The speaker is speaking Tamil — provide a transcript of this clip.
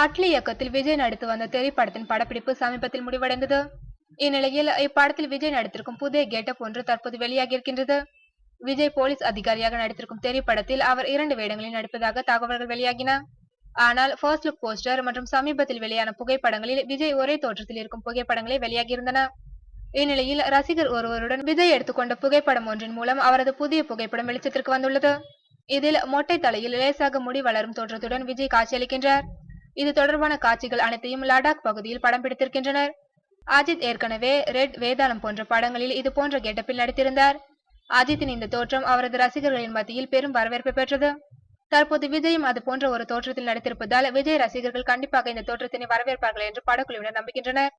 அட்லி இயக்கத்தில் விஜய் நடித்து வந்த திரைப்படத்தின் படப்பிடிப்பு சமீபத்தில் முடிவடைந்தது. இந்நிலையில் இப்படத்தில் விஜய் நடித்திருக்கும் புதிய கெட்டப் ஒன்று தற்போது வெளியாகியிருக்கின்றது. விஜய் போலீஸ் அதிகாரியாக நடித்திருக்கும் திரைப்படத்தில் அவர் இரண்டு வேடங்களில் நடிப்பதாக தகவல்கள் வெளியாகின. ஆனால் ஃபர்ஸ்ட் லுக் போஸ்டர் மற்றும் சமீபத்தில் வெளியான புகைப்படங்களில் விஜய் ஒரே தோற்றத்தில் இருக்கும் புகைப்படங்களே வெளியாகியிருந்தன. இந்நிலையில் ரசிகர் ஒருவருடன் விஜய் எடுத்துக்கொண்ட புகைப்படம் ஒன்றின் மூலம் அவரது புதிய புகைப்படம் வெளிச்சத்திற்கு வந்துள்ளது. இதில் மொட்டை தலையில் லேசாக முடி வளரும் தோற்றத்துடன் விஜய் காட்சியளிக்கின்றார். இது தொடர்பான காட்சிகள் அனைத்தையும் லடாக் பகுதியில் படம் பிடித்திருக்கின்றனர். அஜித் ஏற்கனவே ரெட் வேதாளம் போன்ற படங்களில் இது போன்ற கெட்டப்பில் நடித்திருந்தார். அஜித்தின் இந்த தோற்றம் அவரது ரசிகர்களின் மத்தியில் பெரும் வரவேற்பை பெற்றது. தற்போது விஜயும் அது போன்ற ஒரு தோற்றத்தில் நடித்திருப்பதால் விஜய் ரசிகர்கள் கண்டிப்பாக இந்த தோற்றத்தினை வரவேற்பார்கள் என்று படக்குழுவினர் நம்புகின்றனர்.